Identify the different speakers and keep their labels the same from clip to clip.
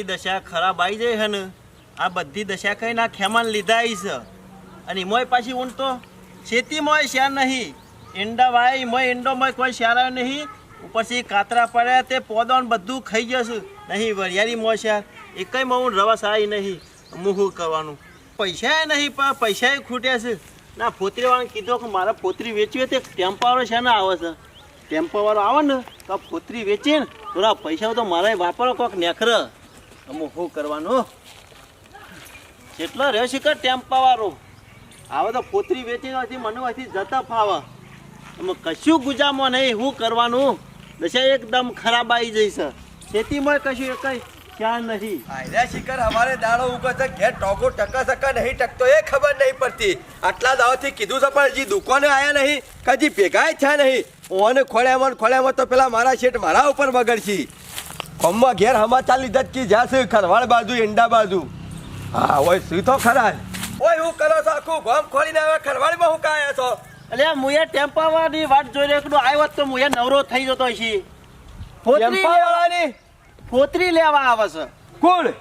Speaker 1: જેવી દશા ખરાબ આવી જાય છે આ બધી દશા કઈ ના ખેમાન લીધા છે. અને એમાંય પાછી ઊંટ તો ખેતીમાંય શેર નહીં. ઈંડા વાય એમાંય ઈંડોમાં કોઈ શેર નહીં. ઉપરથી કાતરા પડ્યા તે પોદોન બધું ખાઈ જશે નહીં વરિયાળીમાં શેર એકયમાં હું રવાસ આવી નહીં. હું કરવાનું? પૈસા નહીં, પણ પૈસા ખૂટ્યા છે. ના ફોતરીવાળાને કીધું કે મારે ફોતરી વેચવી તે ટેમ્પાવાળો છે ને આવે છે. ટેમ્પાવાળો આવે ને, તો ફોતરી વેચીને થોડા પૈસા તો મારે વાપરો કોક નેખર. અમુક શું કરવાનું? જેટલો રહેશે છે ટેમ્પા વાળો? આવે તો પોતરી વેચી નથી મને અહીંથી જતા ફાવે. અમે કશું ગુજામાં નહીં, શું કરવાનું? દશા એકદમ ખરાબ આવી જઈ છે. ખેતીમાં કશું એકય ક્યાં નહીં
Speaker 2: આયરા શિકર અમારે દાડો ઉગો છે, ઘેર ટોકો ટકા સકા નહીં ટકતો, એ ખબર નહીં પડતી. આટલા દાવાથી કીધું છે પણ હજી દુકાને આયા નહીં, કે હજી ભેગાય છે નહીં. ઓને ખોળ્યામાં ખોળ્યામાં તો પેલા મારા શેઠ મારા ઉપર બગડશી કોમમાં ઘેર સમાચાર લીધા જ કે છે ખરવાડ બાજુ ઈંડા બાજુ. હા ઓય શું તો ખરા. ઓય હું કરો છો આખું? ગોમ ખોલીને હવે ખરવાડમાં હું કાયા છો?
Speaker 1: એટલે મુએ ટેમ્પાવાળાની વાટ જોઈ રહ્યો એકડો આવ્યો તો મુએ નવરો થઈ જતો છે ફોતરી લેવા ફોતરી લેવા આવે છે.
Speaker 2: કોણ?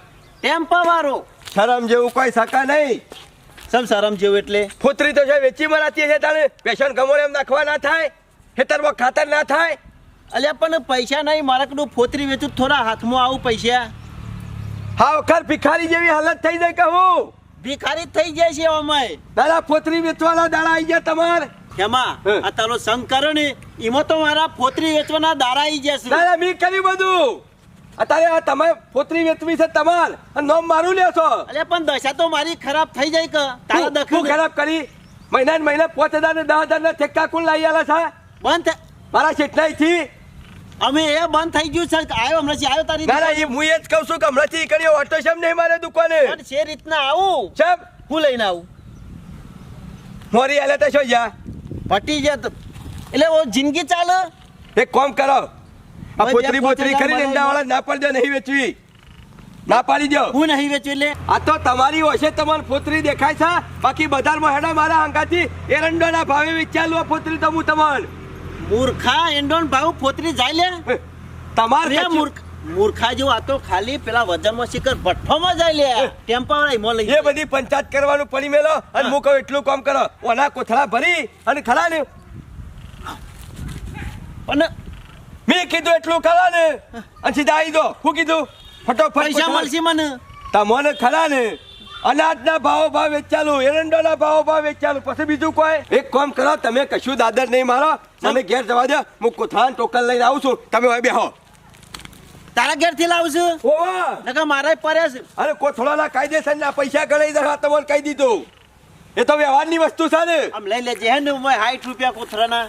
Speaker 1: ટેમ્પાવાળો.
Speaker 2: શરમ જેવું કોઈ શકા નહીં.
Speaker 1: સમ શરમ જેવું એટલે?
Speaker 2: ફોતરી તો છે વેચી મરાતી છે તારે પેશન ગમોડે એમ નાખવા ના થાય ખેતરમાં ખાતર ના થાય.
Speaker 1: અલ્યા પણ પૈસા નહીં મારકનું ફોતરી વેચું થોડા હાથમાં આવું પૈસા.
Speaker 2: હા વખર ભિખારી જેવી હાલત થઈ જાય કહું
Speaker 1: ભિખારી થઈ જાય છે અમાય
Speaker 2: દાદા ફોતરી વેચવાના દાડા આવી ગયા તમારે?
Speaker 1: એમાં. આ તારો સંગ કરો ને એમાં તો મારા ફોતરી વેચવાના દાડા આવી જશે
Speaker 2: દાદા મેં કર્યું બધું. અત્યારે આ તમે ફોતરી વેચવી છે તમાર નોમ મારું લેશો
Speaker 1: અરે પણ દશા તો મારી ખરાબ થઈ જાય કે? તારા દખલ
Speaker 2: ખરાબ કરી? મહિના ને મહિના પાંચ હજાર ને દસ હજાર ના ઠેકા કુલ લઈ આલા છે?
Speaker 1: બંધ
Speaker 2: મારા શેઠનાઈ થી
Speaker 1: અમે એ બંધ થઈ ગયું છે આવ્યો હમણાં આવ્યો તારી
Speaker 2: ના ના એ હું એ જ કહું છું કે હમણાંથી કર્યો ઓટો શેમ નહીં મારે દુકાને?
Speaker 1: પણ છે રીતના આવું.
Speaker 2: શેમ
Speaker 1: હું લઈને આવું.
Speaker 2: મોરી આલે તો શું જા
Speaker 1: પટી જાય એટલે ઓ જિંદગી ચાલે?
Speaker 2: એક કામ કરો. આ પોતરી
Speaker 1: પહોંચેલા
Speaker 2: કરીને ઈંડા વાળા ના પાડી દો નહીં વેચવી. ના પાડી દો.
Speaker 1: હું નહીં વેચ્યું એટલે?
Speaker 2: આ તો તમારી હશે તમારી પોતરી દેખાય છે. બાકી બજારમાં હેડા મારા હંગાથી એરંડોના ભાવે વેચાલું આ ફોતરી તો હું તમાર
Speaker 1: મૂર્ખા એન્ડોન ભાવ ફોતરી જાય લે.
Speaker 2: તમારે
Speaker 1: મૂર્ખ મૂર્ખા જેવું આ તો ખાલી પેલા વજનમાં શિખર ભઠ્ઠોમાં જાય લે. ટેમ્પાવાળા એમાં લઈ
Speaker 2: એ બધી પંચાયત કરવાનું પડી મેલો અને
Speaker 1: હું.
Speaker 2: કહું એટલું કામ કરો. ઓના કોથળા ભરી અને ખરા ને
Speaker 1: પણ
Speaker 2: મેં કીધું એટલું ખરા ને અને સીધા આવી દો શું કીધું? ફટોફટ
Speaker 1: પૈસા મળશે મને.
Speaker 2: તમને ખરા ને અનાજના ભાવો ભાવ વેચાલું એરંડોના ભાવો ભાવ વેચાલું પછી બીજું કોઈ? એક કામ કરો તમે કશું દાદર નહીં મારો. તમે ઘેર જવા દો. હું કોથળા ટોકન લઈને આવું છું. તમે હવે બેહો.
Speaker 1: તારા ઘેરથી લાવશું
Speaker 2: ઓવા
Speaker 1: નકા મારા પડ્યા છે.
Speaker 2: અરે કોથળાના કાયદેસરના પૈસા ગણાઈ દે તમને કહી દીધું. એ તો વ્યવહારની વસ્તુ છે ને.
Speaker 1: આમ લઈ લેજે હે ને હું સાઠ રૂપિયા કોથરાના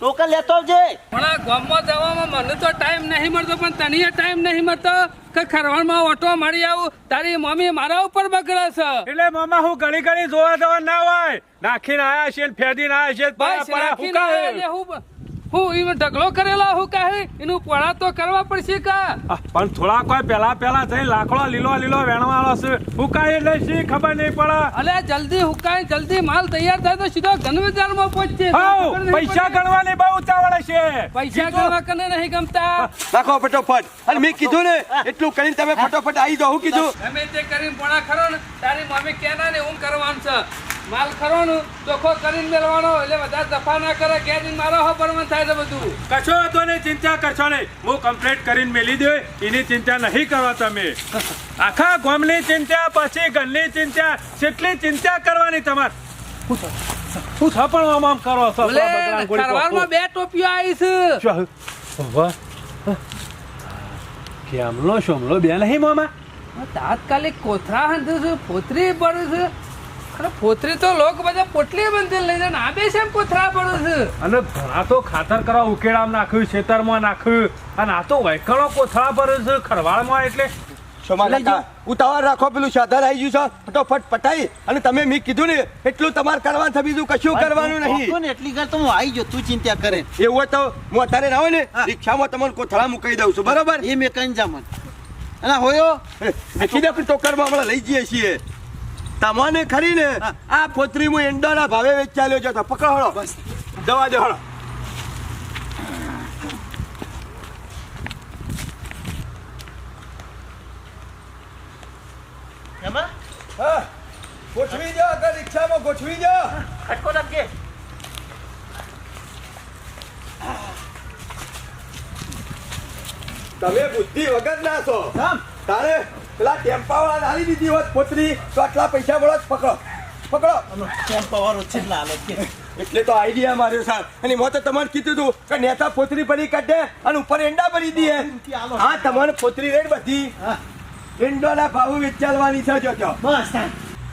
Speaker 1: ટોકન લેતો આવજે.
Speaker 3: પણ ગામમાં જવામાં મને તો ટાઈમ નહીં મળતો પણ તને ટાઈમ નહીં મળતો કે ખરવાડમાં ઓટો મળી આવું તારી મમ્મી મારા ઉપર બગડે છે.
Speaker 4: એટલે મામા હું ઘડી ઘડી જોવા જવા ના હોય. નાખીને આયા છે ને ફેદીને આયા છે
Speaker 3: હું હું ઢગલો કરેલા હું કહે? એનું પોણા તો કરવા પડશે કા?
Speaker 4: પણ થોડા કોઈ પેલા પેલા થઈ લાકડો લીલો લીલો વેણવાળો છે. હુકાય એટલે શી ખબર નહીં પડે?
Speaker 3: અલે જલ્દી હુકાય જલ્દી માલ તૈયાર થાય તો સીધો ધનબજારમાં પહોંચશે
Speaker 4: માં
Speaker 3: ખબર
Speaker 4: પૈસા ગણવાની બહુ ઉતાવળ છે.
Speaker 3: પૈસા ગણવા કને નહીં ગમતા?
Speaker 2: રાખો ફટોફટ. અને મેં કીધું ને એટલું કરીને તમે ફટોફટ આવી જાઓ. હું કીધું
Speaker 3: અમે તે કરીને પોણા ખરો ને તારી મમ્મી કેના ને હું કરવાનું છે. માલ ખરો ને ચોખ્ખો કરીને મેળવાનો એટલે બધા દફા ના કરે ઘેર મારો હો બરમણ થાય છે બધું.
Speaker 4: કશો હતો નહીં ચિંતા કરશો નહીં. હું કમ્પ્લીટ કરીને મેલી દે એની ચિંતા નહીં કરો તમે. આખા ગોમની ચિંતા પછી ઘરની ચિંતા કેટલી ચિંતા કરવાની તમારે. શું છે? પણ આમ આમ કરો છો બગડાણ
Speaker 3: બે ટોપીઓ આવી છે?
Speaker 4: વાહ. કેમલો શોમલો બે નહીં મામા?
Speaker 3: તાત્કાલિક કોથરા હંધું છે પોતરી પડ્યું છે. અરે પોતરી તો લોક બધા પોટલી બંધી લઈ જાય ને આ બે છે કોથરા પડ્યું છે?
Speaker 4: અને ઘણા તો ખાતર કરવા ઉકેડામાં નાખ્યું ખેતરમાં નાખ્યું. અને આ તો વૈકણો પોથરા પર છે ખરવાળમાં એટલે.
Speaker 2: ઉતાવળ રાખો પેલું સાધન આવી ગયું છે. ફટોફટ પટાઈ. અને તમે મેં કીધું ને એટલું તમારે કરવાનું છે બીજું કશું કરવાનું નહીં.
Speaker 1: ને એટલી ઘર તો હું આવી ગયો તું ચિંતા કરે.
Speaker 2: એવું હોય તો હું અત્યારે ના હોય ને. રિક્ષામાં તમને કોથળા મૂકી દઉં છું બરાબર?
Speaker 1: એ મેં કઈ જામન અને હોયો
Speaker 2: ટોકરમાં હમણાં લઈ જઈએ છીએ. તમને ખરી ને આ પોતરી હું એંડાના ભાવે વેચાલ્યો છે પકડો. બસ. જવા દે. હળો ગોઠવી દો આગળ રિક્ષામાં ગોઠવી
Speaker 1: ખટકો નાખજે.
Speaker 2: તમે બુદ્ધિ વગર ના છો તારે પેલા ટેમ્પાવાળા નાલી દીધી હોત પોતરી તો આટલા પૈસા મળો પકડો. પકડો.
Speaker 1: ટેમ્પાવાળો ના હાલત કે
Speaker 2: એટલે તો આઈડિયા માર્યો સાહેબ. અને મેં તો તમારે કીધું હતું કે નેતા પોતરી ભરી કાઢે અને ઉપર એંડા ભરી
Speaker 1: દે.
Speaker 2: હા તમારે પોતરી રેડ બધી. એંડોના ભાવ વેચાલવાની છે જોજો
Speaker 1: બસ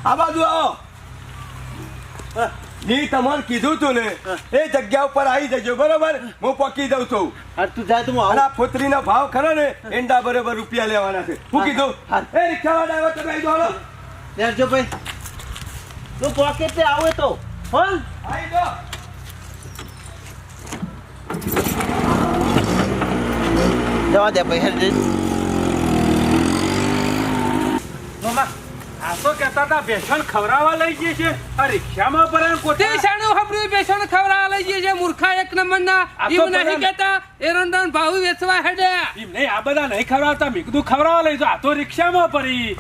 Speaker 2: આ બાજુ આવો. હા, જી તમારે કીધું તું ને એ જગ્યા ઉપર આવી જજો બરોબર? હું પકી દઉં છું.
Speaker 1: અરે તું જા તું આ
Speaker 2: અને
Speaker 1: આવું
Speaker 2: ભાવ ખરો ને એંડા બરોબર રૂપિયા લેવાના છે. હું કીધું. એ રિક્ષાવાળા આવ્યો તમે આવી દો
Speaker 1: લેરજો ભાઈ. તું પોકેટ તે આવે તો. હો
Speaker 2: આવી દો
Speaker 1: જવા દે ભાઈ હેડ
Speaker 4: આ તો કહેતા હતા ભેસણ ખવડાવવા લઈ જઈએ છે. આ રિક્ષામાં પર આમ
Speaker 3: તે
Speaker 4: કોથળા-
Speaker 3: બેસણ ખવડાવવા લઈ જઈએ છે. મૂર્ખા એક નંબરના.
Speaker 4: આ
Speaker 3: નહીં કહેતા એરંડાનો ભાવ વેચવા હેડ્યા
Speaker 4: એમ નહીં આ બધા નહીં ખવડાવતા મેં ખવડાવવા લઈ જાઓ. આ તો રિક્ષામાં પડી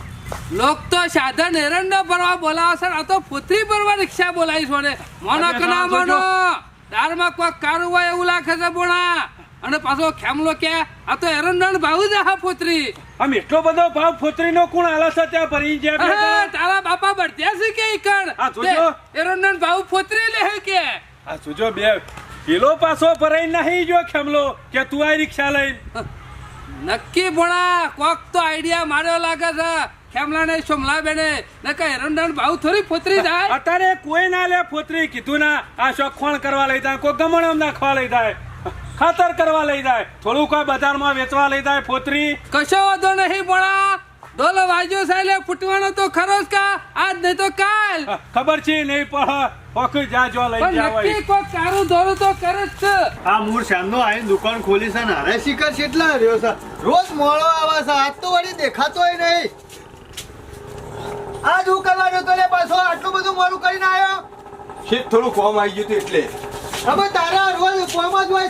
Speaker 3: લોક તો સાધન એરંડો ભરવા બોલાવે છે આ તો પુત્રી ભરવા રિક્ષા બોલાવી છોડે મોનો
Speaker 4: કના
Speaker 3: મોનો. દારમાં કોઈક કારું હોય એવું લાગે છે બોણા. અને પાછો ખેમલો કે આ તો એરંડાનો ભાવ જ હા ફોતરી.
Speaker 4: આમ એટલો બધો ભાવ ફોતરીનો કોણ આલે છે ત્યાં ભરી જણા?
Speaker 3: તારા બાપા બળત્યા છે કે ઈકણ
Speaker 4: આ જોજો.
Speaker 3: તે ભાવ ફોતરી લે કે?
Speaker 4: આ જોજો બે પેલો પાછો ભરાઈ નહીં જો ખેમલો કે તું આ રિક્ષા લઈ
Speaker 3: નક્કી ભણા કોક તો આઈડિયા માર્યો લાગે છે. ખેમલા ને સોમલા બેને નકા એરંડાનો ભાવ થોડી ફોતરી જાય.
Speaker 4: અત્યારે કોઈ ના લે ફોતરી. કીધું ના આ શોખ ખોણ કરવા લઈ જાય કોઈ ગમણ નાખવા લઈ જાય. ખાતર કરવા લઈ જાય. થોડું કોઈ બજારમાં વેચવા લઈ જાય ફોતરી
Speaker 3: કશો વાંધો નહીં ભણા ડોલો વાજ્યો સાહેબ ફૂટવાનો તો ખરો જ કા? આજ નહીં તો કાલ.
Speaker 4: ખબર છે નહીં પણ ઓકે જા જો લઈ જાવ
Speaker 3: નક્કી કોક કારું ધોરું તો કરે જ છે.
Speaker 5: આ મૂળ શામનો આવીને દુકાન ખોલી છે ને અરે શિખર કેટલા રહ્યો છે? રોજ મોળો આવે છે આજ તો વળી દેખાતોય નહીં. આજ હું લાગ્યો તો લે પાછો આટલું બધું મોડું કરીને આવ્યો.
Speaker 2: શીત થોડું કોમ આવી ગયું હતું એટલે.
Speaker 5: હવે તારા રોજ કોમ જ હોય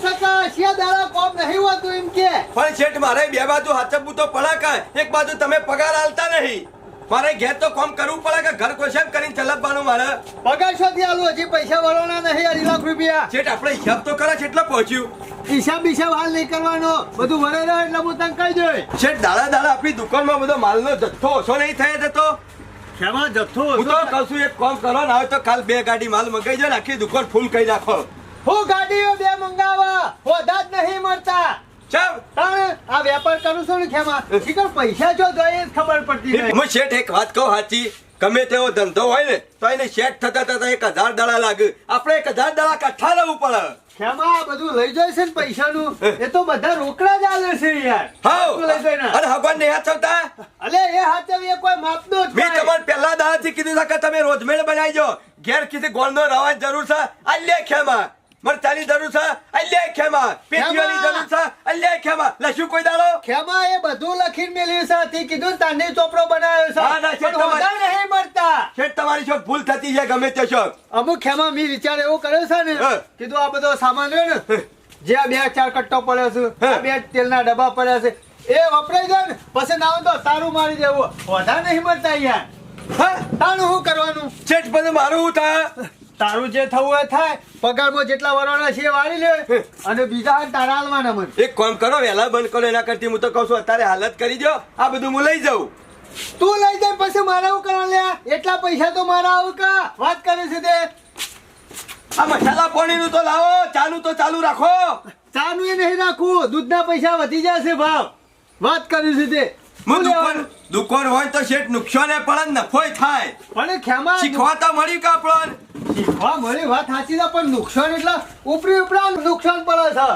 Speaker 5: છે દાડા કોમ નહીં હોતું એમ કે?
Speaker 2: પણ શેઠ મારે બે બાજુ હાચબવું તો પડે કાંઈ. એક બાજુ તમે પગાર આલતા નહીં. મારે ઘેર તો કોમ કરવું પડે કે ઘર કોશેમ કરીને ચલાવવાનું મારે.
Speaker 5: પગાર શોધી આલું હજી પૈસા વાળવાના નહીં અઢી લાખ રૂપિયા.
Speaker 2: શેઠ આપણે હિસાબ તો કરા કેટલો પહોંચ્યું.
Speaker 5: હિસાબ બિસાબ હાલ નહીં કરવાનો. બધું વળે રહે એટલે હું તને કહી જોઈ
Speaker 2: શેઠ દાડા દાડા આપણી દુકાનમાં બધો માલનો જથ્થો ઓછો નહીં થાય જતો
Speaker 5: શેમાં જથ્થો
Speaker 2: હું તો કહું છું એક કોમ કરો ને આવે તો કાલ બે ગાડી માલ મંગાઈ જાય ને આખી દુકાન ફૂલ કરી નાખો.
Speaker 5: હું ગાડીઓ બે મંગાવા હોદા જ નહીં મળતા. આ વેપાર કરું છું ને ખેમા શીખર પૈસા જો તો ખબર પડતી નહીં.
Speaker 2: હું શેઠ એક વાત કહું સાચી ગમે તેવો ધંધો હોય ને તો એને શેઠ થતા થતા એક હજાર દાડા લાગે. આપણે એક હજાર દાડા કાઠા રહેવું પડે.
Speaker 5: ખેમા આ બધું લઈ જાય છે ને પૈસાનું? એ. તો બધા રોકડા જ આલે છે યાર.
Speaker 2: હાઉ.
Speaker 5: લઈ જાય ને
Speaker 2: અને ભગવાન ને
Speaker 5: અલે એ કોઈ માપનો જ
Speaker 2: મેં તમારે પહેલા દાડાથી કીધું કે તમે રોજમેળ બનાવી જો ઘેર કીધી ગોળનો રવાની જરૂર છે. આ લે ખેમા. મરચાની જરૂર છે? અલ્લે ખેમા. પેટીઓની. જરૂર છે? અલ્લે ખેમા. લશું કોઈ દાડો?
Speaker 5: ખેમા એ બધું લખીને મેલ્યું છે. તે કીધું તાંડી ચોપડો બનાવ્યો
Speaker 2: હા, ના,
Speaker 5: છે
Speaker 2: છે તમારે.
Speaker 5: નહીં મળતા.
Speaker 2: શેઠ તમારી શોખ ભૂલ થતી છે ગમે તે શોખ
Speaker 5: અમુક ખેમા મી વિચાર એવો કર્યો છે ને. કીધું આ બધો સામાન રહ્યો ને જે આ બે ચાર કટ્ટો પડ્યો છે બે તેલના ડબ્બા પડ્યા છે એ વપરાઈ જાય ને પછી ના તો તારું મારી દેવું. વધારે નહીં મળતા યાર
Speaker 2: હા?
Speaker 5: તાનું શું કરવાનું?
Speaker 2: શેઠ બધું મારું હું થાય?
Speaker 5: તારું જે થવું એ થાય. પગારમાં જેટલા વરોણા છે વાળી લે. અને બીજા તારા હાલવાના મને.
Speaker 2: એક કામ કરો વહેલા બંધ કરો એના કરતી હું તો કહું છું અત્યારે હાલત કરી દો આ બધું હું લઈ જાઉં.
Speaker 5: તું લઈ જાય પછી મારે શું કરવા લે. એટલા પૈસા તો મારા આવું કા? વાત કરે છે તે.
Speaker 2: આ મસાલા પાણીનું તો લાવો ચાનું તો ચાલુ રાખો.
Speaker 5: ચાનું એ નહીં રાખવું દૂધના પૈસા વધી જશે ભાવ. વાત કરી છે તે.
Speaker 2: હું દુકાન દુકાન હોય તો શેઠ નુકસાને પડે ને નફોય થાય.
Speaker 5: પણ ખેમા
Speaker 2: શીખવા તો મળ્યું કે આપણને
Speaker 5: શીખવા મળી વાત સાચી છે પણ નુકસાન એટલે ઉપરી ઉપરા નુકસાન પડે છે.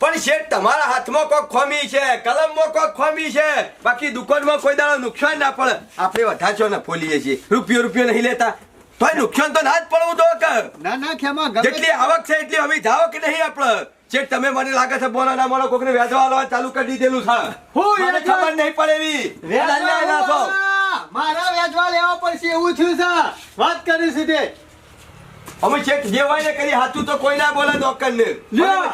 Speaker 2: પણ શેઠ તમારા હાથમાં કોક ખોમી છે કલમમાં કોક ખોમી છે. બાકી દુકાનમાં કોઈ દાડો નુકસાન ના પડે. આપણે વધારશો ને ફોલીએ છીએ. રૂપિયો રૂપિયો નહીં લેતા. તોય નુકસાન તો ના જ પડવું તો
Speaker 5: ના ના ખેમા
Speaker 2: જેટલી આવક છે એટલી હવે જાવ કે નહીં આપણે. શેઠ તમે મને લાગે છે બોના ના મારો કોકને વેચવા આલવા ચાલુ કરી દીધેલું છે.
Speaker 5: હું
Speaker 2: મને ખબર નહીં પડે એવી. નાખો.
Speaker 5: મારા વેચવા લેવા પડશે એવું થયું છે. વાત કરી સીધે.
Speaker 2: અમે ચેક જે હોય ને કરી હાથું તો કોઈ ના બોલે ડોક્ટર ને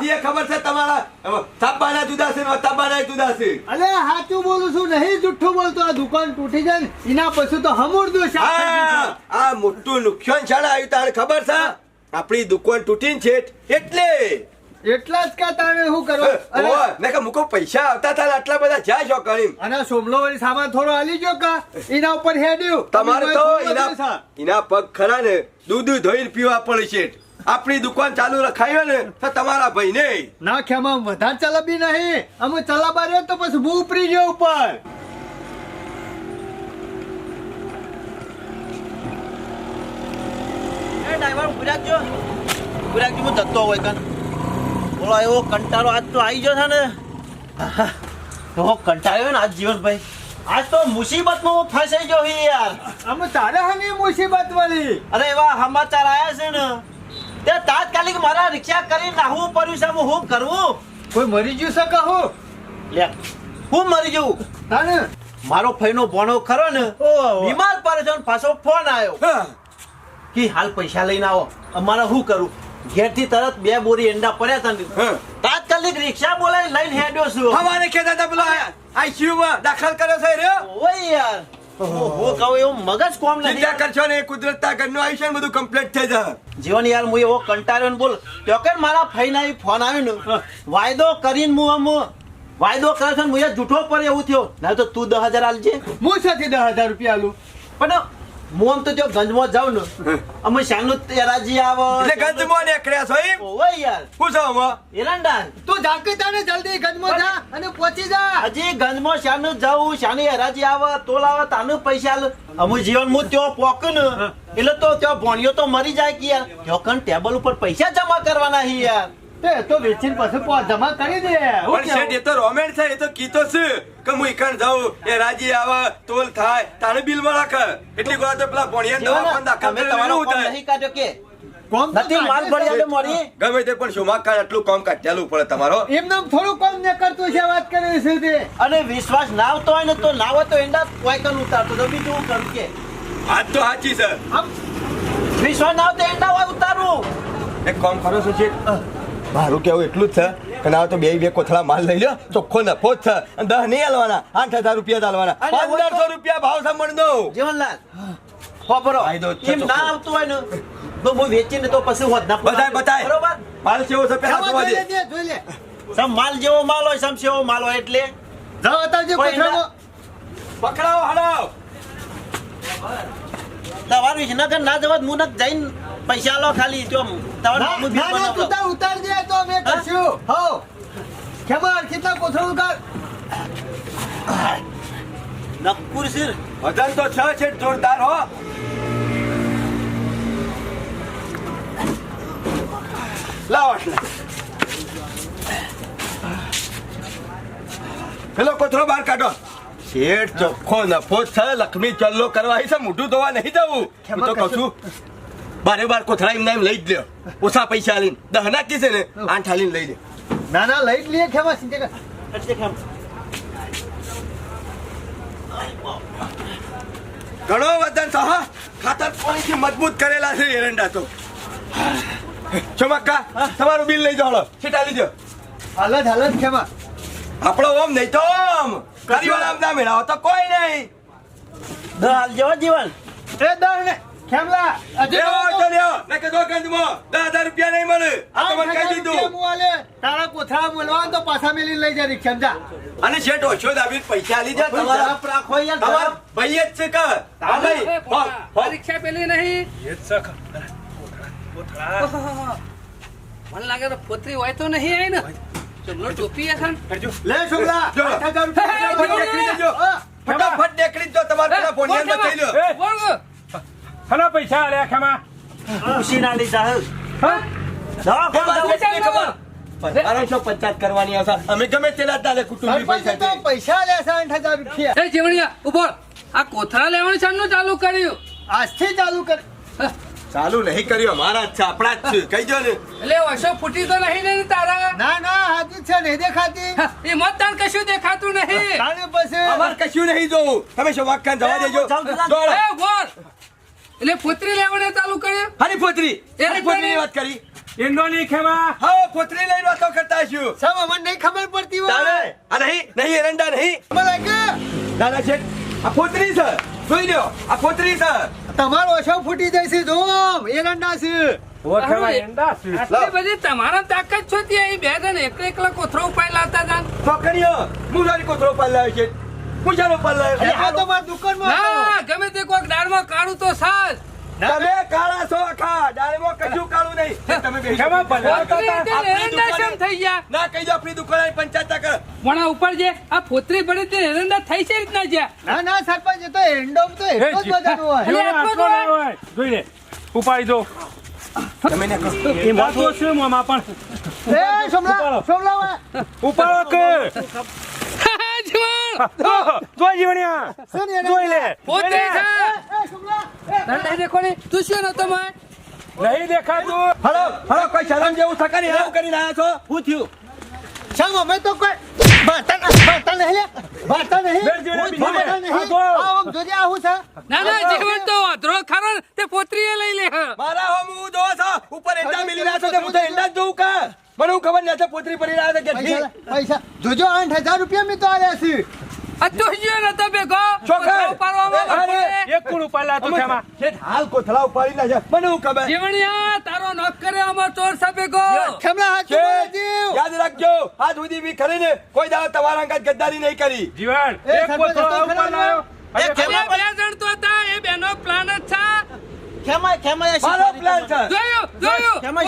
Speaker 2: જે ખબર છે તમારા તાબાના જુદા છે તાબાના જુદા છે.
Speaker 5: અરે હાથું બોલું છું નહીં જુઠ્ઠું બોલતો આ દુકાન તૂટી જાય એના પછી તો હમુર શાક
Speaker 2: આ મોટું નુકસાન છે આવ્યું તારે ખબર છે? આપણી દુકાન તૂટીને છે એટલે.
Speaker 5: એટલા જ કા તારે શું કરો? અરે,
Speaker 2: મેં કે મૂકો પૈસા આવતા તાર ને આટલા બધા જા છો કરી
Speaker 5: અને સોમલો વાળી સામાન થોડો હાલી ગયો કા? એના ઉપર હેડ્યું.
Speaker 2: તમારે
Speaker 5: તમે
Speaker 2: તો એના એના પગ ખરા ને દૂધ ધોઈને પીવા પડે છે. આપણી દુકાન ચાલુ રખાયો ને તો તમારા ભાઈને
Speaker 5: ના ખેમાં વધારે ચલાબી નહીં. અમે ચલાબા રહ્યો તો પછી હું ઉપરી ગયો ઉપર.
Speaker 1: એ ડ્રાઈવર ઊભી રાખજો. ઊભી રાખજો હું જતો હોય કન બોલો એવો કંટાળો આજ તો આવી ગયો છે ને. એવો કંટાળ્યો ને આજ જીવનભાઈ. આજ તો મુસીબતમાં હું ફસાઈ ગયો છું યાર.
Speaker 5: અમે તારે હાની મુસીબત વાળી?
Speaker 1: અરે એવા સમાચાર આવ્યા છે ને. તે તાત્કાલિક મારા રિક્ષા કરી નાખવું પડ્યું છે. હું શું કરવું
Speaker 5: કોઈ મરી ગયું છે કહો
Speaker 1: લે હું મરી જવું
Speaker 5: તાને
Speaker 1: મારો ફઈનો ભણો ખરો ને. બીમાર પડે છે ને પાછો ફોન આવ્યો. કે હાલ પૈસા લઈને આવો. અમારે શું કરું ઘેરથી તરત બે બોરી એંડા પડ્યા હતા. તાત્કાલિક રિક્ષા બોલાવી લઈને હેડ્યો છું.
Speaker 2: હવારે કહેતા હતા પેલો આઈસીયુ માં દાખલ કર્યો છે રે.
Speaker 1: ઓય યાર. હું કહું એવું મગજ કોમ
Speaker 2: ચિંતા કરશો ને કુદરતના ઘરનું આયુષ્ય ને બધું કમ્પ્લીટ થઈ જાય.
Speaker 1: જીવન યાર હું એવો કંટાળ્યો ને બોલ. તો કે મારા ફઈના આવી ફોન આવ્યો ને વાયદો કરીને હું આમ વાયદો કરે છે ને હું જૂઠો પર એવું થયો. ના તો તું દસ હજાર આલજે.
Speaker 5: હું સાથે દસ હજાર રૂપિયા આલું?
Speaker 1: પણ હું આમ તો જો ગંજમાં જાવ ને અમે શાનું તેરાજી આવે.
Speaker 2: એટલે ગંજમાં નીકળ્યા છો એમ?
Speaker 1: ઓય યાર.
Speaker 2: હું છો આમાં?
Speaker 1: એરંડા
Speaker 5: તું જાકે તાને જલ્દી ગંજમાં જા અને પહોંચી જા.
Speaker 1: હજી ગંજમાં શાનું જાઉં શાની હેરાજી આવે તો લાવે તાનું પૈસા લે. અમુ જીવન મુ ત્યો પોક ને એટલે તો ત્યાં ભણ્યો તો મરી જાય કે યાર. ત્યાં કણ ટેબલ ઉપર પૈસા જમા કરવાના હી યાર.
Speaker 5: તે તો વેચીને પછી જમા કરી દે.
Speaker 2: પણ શેઠ એ તો રોમેન્ટ છે એ તો કીધો છે કે હું ઈકણ જાઉં એ રાજી આવે તોલ થાય તારે બિલમાં રાખે. એટલી ગોળા તો પેલા ભણિયા દવાખાને દાખલ
Speaker 1: તમે તમારો
Speaker 2: એવું
Speaker 1: કામ
Speaker 2: થાય.
Speaker 1: નહીં કાઢ્યો કે? નથી માલ
Speaker 5: કાઢે
Speaker 1: પડી
Speaker 5: છે.
Speaker 1: આવે મોરી
Speaker 2: ગમે તે પણ શોમાકાન આટલું કામ કાઢેલું પડે તમારો.
Speaker 5: એમને થોડું કોમ ને કરતું છે વાત કરે છે તે.
Speaker 1: અને વિશ્વાસ ના આવતો હોય ને તો ના હોય તો એંડા કોઈ કન ઉતારતો તો બીજું હું કરું કે?
Speaker 2: વાત તો સાચી છે.
Speaker 1: વિશ્વાસ ના આવતો એંડા હોય ઉતારું.
Speaker 2: એક કામ કરો છો શેઠ મારું કેવું એટલું જ છે કે ના તો બે બે કોથળા માલ લઈ લો ચોખ્ખો નફો જ છે. અને દસ નહીં હાલવાના આઠ હજાર રૂપિયા હાલવાના. પંદરસો રૂપિયા ભાવ સાંભળ દઉં.
Speaker 1: જીવનલાલ ખબરો એમ ના. આવતું હોય ને તો હું વેચીને તો પછી હોત ના
Speaker 2: બતાય બતાય
Speaker 1: બરોબર?
Speaker 2: માલ કેવો છે પેલા જોવા દે
Speaker 5: જોઈ લે.
Speaker 1: સમ માલ જેવો માલ હોય સમ સેવો માલ હોય એટલે.
Speaker 5: જાવ અત્યારે
Speaker 1: જે
Speaker 5: કોઠામાં.
Speaker 2: પકડાવો હલાવ.
Speaker 1: તમારું નગર ના જવા મુનક જઈને પૈસા લો ખાલી તો
Speaker 5: ના તાર ઉતાર દે તો અમે કરશું. હો ખેમર કેટલા કોથળું ઉતાર?
Speaker 1: નક્કુર સિર
Speaker 2: વજન તો છ છે જોરદાર હો. લાવો પેલો કોથળો બહાર કાઢો. શેઠ ચોખ્ખો નફો છે લક્ષ્મી ચલ્લો કરવા આવી છે મોઢું ધોવા નહીં જવું. હું તો કહું છું બારે બાર કોથળા એમને એમ લઈ જ લે ઓછા પૈસા લઈને. દહના છે ને આઠ હાલીને લઈ લે.
Speaker 5: ના ના લઈ જ લઈએ ખેમા સિંચે?
Speaker 2: ઘણો વજન સહ ખાતર પાણીથી મજબૂત કરેલા છે એરંડા તો. ચમક્કા તમારું બિલ લઈ જાઓ છીટા લીધો
Speaker 5: હાલત હાલત ખેમા.
Speaker 2: આપણો ઓમ નહીં તો ઓમ. કરીવાળા આમ ના મેળાવો તો કોઈ નહીં.
Speaker 1: દહ હાલ જેવો જીવન.
Speaker 5: એ દહ ને. ખેમલા
Speaker 2: લેવો
Speaker 5: તો-
Speaker 2: તો લ્યો. દો ગંજમાં દસ રૂપિયા નહીં મળે. આ તો મને કહી દીધું.
Speaker 5: રૂપિયા હું આલે. તારા કોથળા મળવા તો પાછા મેલી લઈ જા રિક્ષામાં. જા.
Speaker 2: અને શેઠ ઓછો દાબી પૈસા લીધા
Speaker 1: કોઈ
Speaker 2: તમારા
Speaker 1: ઝડપ રાખો યાર
Speaker 2: તમારા ભાઈ જ છે કે? હા ભાઈ
Speaker 3: એ
Speaker 2: હો,
Speaker 3: પોતા,
Speaker 2: હો.
Speaker 3: પરીક્ષા પેલી નહીં.
Speaker 4: એ જ છે કોથળા.
Speaker 3: મને લાગે તો પોતરી હોય તો નહીં આઈ ને ચલો ટોપી
Speaker 5: લે છોકરા રૂપિયા
Speaker 2: ફટાફટ નીકળી જજો તમારા પેલા ફોનિયાને બતાવી લો
Speaker 4: એ,
Speaker 3: બોલ
Speaker 4: હલો પૈસા આલ્યા ખેમા
Speaker 1: ખુશીના લીધા હે.
Speaker 2: અઢારસો પચાસ કરવાની આવશે અમે ગમે તેના તારે કુટુંબી પૈસા
Speaker 5: પૈસા લે આઠ હજાર રૂપિયા.
Speaker 3: એ જીવણિયા ઊભો. આ કોથળા લેવાનું શાનું ચાલુ કર્યું.
Speaker 5: આજથી ચાલુ કર.
Speaker 2: ચાલુ નહીં કર્યું અમારા જ છે આપણા જ છે. ને.
Speaker 3: એટલે વર્ષો ફૂટી તો નહીં ને તારા.
Speaker 5: ના ના હાજી છે નહીં દેખાતી.
Speaker 3: હ, મત મતદાન કશું દેખાતું નહીં.
Speaker 5: તારે પછી
Speaker 2: અમારે કશું નહીં જોવું. તમે શું વાક્યાન જવા દેજો.
Speaker 3: એટલે પોતરી લેવાને ચાલુ કર્યો?
Speaker 2: હારી પોતરી
Speaker 3: એ
Speaker 2: હારી પોતરીની વાત કરી.
Speaker 4: ઇન્દોની ખેમા
Speaker 2: હા પોતરી લઈને વાતો કરતા છું
Speaker 5: સમ અમને નહીં ખબર પડતી હોય.
Speaker 2: તારે આ નહીં નહીં એરંડા નહીં.
Speaker 5: મને કે?
Speaker 2: દાદા છે આ પોતરી છે. જોઈ લ્યો આ પોતરી છે.
Speaker 5: તમારો ઓછો ફૂટી જાય છે. જોમ એરંડા છે.
Speaker 3: તમારા તાકાત છો ત્યાં અહીં બે જણ એકલા એકલા કોથરો ઉપાય લાવતા જાન?
Speaker 2: છોકરીઓ હું કોથળો પાલ લાવ્યો છે. લાવ્યો
Speaker 5: અરે
Speaker 2: છે?
Speaker 5: આ તો મારી દુકાનમાં
Speaker 3: ના ગમે તે કોઈક દાળમાં કાઢું તો સાજ
Speaker 2: તમે કાળા છો આખા. ડાળીમાં કશું કાળું નહીં. તમે બેસી.
Speaker 4: ભલા
Speaker 3: એરંડા થઈ ગયા?
Speaker 2: ના કહી દો આપણી દુકાને પંચાયત કર.
Speaker 3: પણ ઉપર જે આ પોતરી પડે તે એરંડા થઈ છે રીતના જ્યાં
Speaker 5: ના ના સરપંચ તો એન્ડોમ તો એટલો જ
Speaker 4: જી-
Speaker 5: હોય.
Speaker 4: જોઈ લે. ઉપાડી દો.
Speaker 2: તમે ને કહો.
Speaker 4: એમાં શું મોમાં પણ?
Speaker 5: એ સોમલા સોમલા
Speaker 4: ઉપાડો કે? જોઈ જીવણિયા જોઈ લે.
Speaker 3: પોતરી છે
Speaker 5: એ સોમલા એ
Speaker 3: દંડા દેખો ને તું શું નતો માર
Speaker 4: નહીં દેખાતું.
Speaker 2: કોઈ શરમ જેવું છો?
Speaker 1: થયું?
Speaker 5: અમે તો કોઈ નહીં લે. નહીં. નહીં. આમ જોજે છે.
Speaker 3: ના ના જીવન તો વાંધરો ખરો તે લઈ લે
Speaker 2: મારા હું છો ઉપર એંડા મિલી રહ્યા છો તે હું તો એંડા જ જોઉં કા? મને ખબર નથી પોતરી પડી રહ્યા છે કે
Speaker 5: પૈસા પૈસા. જોજો આઠ હજાર રૂપિયા મેં તો આવ્યા છે.
Speaker 3: આ નતો ભેગો
Speaker 2: છોકરા.
Speaker 3: કોથળો
Speaker 2: અરે.
Speaker 4: એક કુણ ઉપાડલા તું ખેમા
Speaker 2: શેઠ હાલ કોથળા ઉપાડી ના છે મને હું ખબર?
Speaker 3: જીવણિયા તારો નોક કરે અમાર ચોર સા ભેગો
Speaker 5: ખેમલા હાથ જીવ
Speaker 2: યાદ રાખજો આજ સુધી બી કરીને કોઈ દાવ તમારા અંગત ગદ્દારી નહીં કરી.
Speaker 4: જીવન
Speaker 5: એ
Speaker 4: એક કોથળો
Speaker 3: બે જણ તો હતા એ બેનો પ્લાન જ છે.
Speaker 1: ખેમા ખેમા
Speaker 2: મારો પ્લાન છે.
Speaker 3: જોયું જોયું
Speaker 1: ખેમા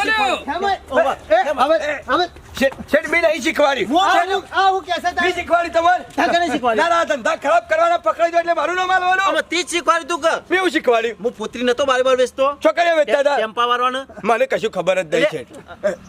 Speaker 5: ખેમા હવે હવે
Speaker 2: શેઠ શેઠ નહીં શીખવાડી.
Speaker 5: આ હું આ હું કહેશે
Speaker 2: બી
Speaker 5: તારે?
Speaker 2: શીખવાડી તમારે?
Speaker 1: તાકે નહીં શીખવાડી?
Speaker 2: ના ના ધંધા ખરાબ કરવાના પકડાઈ દો એટલે મારું નામ આલવાનું.
Speaker 1: આમાં તી શીખવાડી તું કે?
Speaker 2: બી હું શીખવાડ્યું
Speaker 1: હું પુત્રી નતો બાર બાર વેચતો.
Speaker 2: છોકરીઓ વેચતા હતા?
Speaker 1: ટેમ્પા વાળવાનું
Speaker 2: મને કશું ખબર જ નહીં છે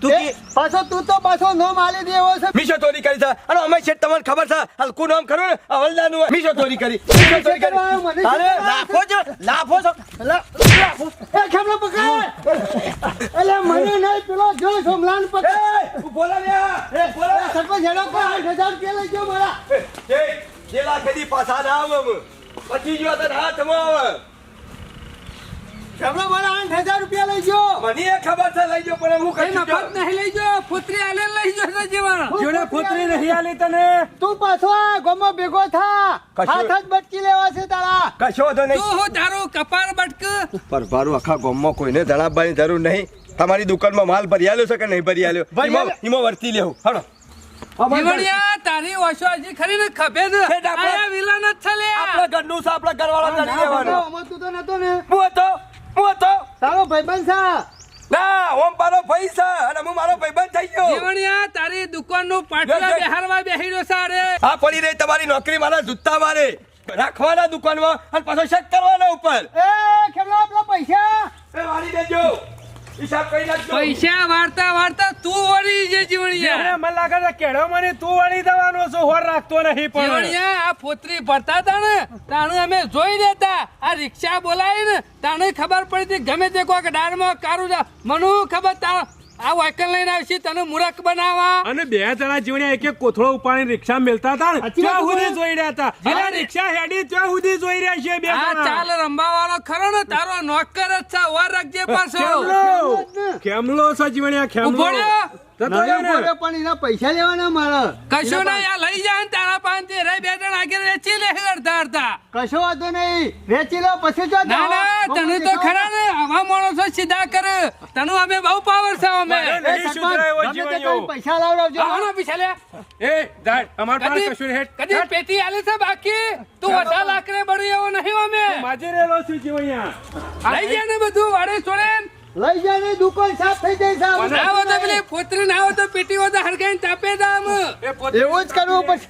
Speaker 1: તું
Speaker 5: પાછો તું તો પાછો નો માલી દેવો છે.
Speaker 2: મીશો ચોરી કરી છે. અને અમે છે તમને ખબર છે હલકું નામ ખરું ને? હવલદારનું હોય. મીશો ચોરી કરી. મીશો ચોરી કરી.
Speaker 5: મને.
Speaker 1: લાફો છો? લાફો છો?
Speaker 5: અલા, એ ખેમલા પકડ અલે મને નહીં પેલો જો સોમલાન પકડ
Speaker 2: ને આ.
Speaker 5: એ, એ, સરપંચ હેડો આઠ હજાર રૂપિયા લઈ જાઓ મારા
Speaker 2: એ, એ, જેલા કદી પાછા ના આવે પછી જો તો હાથમાં આવે
Speaker 5: ખેમલા મારા આઠ હજાર રૂપિયા લઈ જાઓ
Speaker 2: મને એ ખબર છે લઈ જાઓ પણ હું
Speaker 3: એ મફત નહીં લઈ જો પુત્રી આલે લઈ જો છે જીવણ
Speaker 4: જોડે પુત્રી નહીં આલી તને?
Speaker 5: તું પાછો આ ગોમો ભેગો થા. હાથ જ બટકી લેવા છે તારા.
Speaker 2: કશો વાંધો નહીં.
Speaker 3: તું હું તારું કપાળ બટક?
Speaker 2: પર ભારું આખા ગામમાં કોઈને જણાવવાની જરૂર નહીં. તમારી દુકાનમાં માલ ભરી આલ્યો છે કે નહીં ભરી આલ્યો? એમાં વર્તી લેવું
Speaker 3: જીવણિયા તારી ઓછો હજી ખરી ને ખભે
Speaker 2: ડાકણ.
Speaker 3: આયા વિલન જ છે
Speaker 2: આપણા ઘરનું છે આપણા ઘરવાળા કરી લેવાનું
Speaker 5: તું તો નતો ને.
Speaker 2: હું હતો? હું હતો?
Speaker 5: તારો ભાઈબંધ છે.
Speaker 2: ના ઓમ મારો ભાઈ છે અને હું મારો ભાઈબંધ થઈ ગયો.
Speaker 3: જીવણિયા તારી દુકાનનું પાટલા
Speaker 2: જય, જય.
Speaker 3: બેહારવા બેહીડો સારે
Speaker 2: આ પડી રહી તમારી નોકરી મારા જૂતા મારે રાખવાના દુકાનમાં અને પાછો શક કરવાના ઉપર.
Speaker 5: એ ખેમલા આપણા પૈસા?
Speaker 2: એ વાળી દેજો. હિસાબ કરી નાખજો.
Speaker 3: પૈસા વાર્તા વાર્તા તું વળી જે જીવણિયા
Speaker 4: મને લાગે છે કેળો મને તું વળી દેવાનો છો હોર રાખતો નહીં પણ.
Speaker 3: જીવણિયા આ પોતરી ભરતા હતા ને તાણે અમે જોઈ લેતા. આ રિક્ષા બોલાવી ને તાણે ખબર પડી હતી ગમે તે કોઈક ડારમાં કારું જા. મનુ ખબર તા આ વાયકલ લઈને આવશે તને મૂરખ બનાવવા.
Speaker 4: અને બે જણા જીવણે એક એક કોથળો ઉપાડી રિક્ષા મેલતા હતા ને ત્યાં સુધી જોઈ રહ્યા હતા.
Speaker 3: જીલા
Speaker 4: રિક્ષા હેડી ત્યાં સુધી જોઈ રહ્યા છે બે જણા.
Speaker 3: ચાલ રંબા વાળો ખરો ને તારો નોકર જ છે વાર રાખજે પાછો.
Speaker 4: કેમલો છે જીવણિયા કેમલો?
Speaker 5: પણ એના પૈસા લેવાના મારા.
Speaker 3: કશો ના લઈ જાય ને તારા પાંચે રે બે જણ આગળ વેચી લે અડધા અડધા.
Speaker 5: કશો વાંધો નહીં. વેચી લો પછી જો
Speaker 3: ના ના તને તો ખરા ને આવા સીધા કર. તને અમે બહુ પાવર છે અમે.
Speaker 5: પૈસા લાવડાવજો.
Speaker 3: આવાનો પીછા લે.
Speaker 4: એ દાડ અમાર પાસે કશું હેઠ
Speaker 3: કદી પેટી આલે છે બાકી? તું ઓછા લાકરે બળી એવો નહીં અમે.
Speaker 4: માજી રેલો છું જીવણિયા
Speaker 3: લઈ જાય ને બધું વાડે છોડે
Speaker 5: લઈ ને દુકાન સાફ થઈ જાય સાહેબ.
Speaker 3: ના હોય તો પેલી પોતરી ના હોય તો પેટી હોય તો હરગાઈને તાપે દામ.
Speaker 4: એવો
Speaker 5: એવું જ કરવું પછી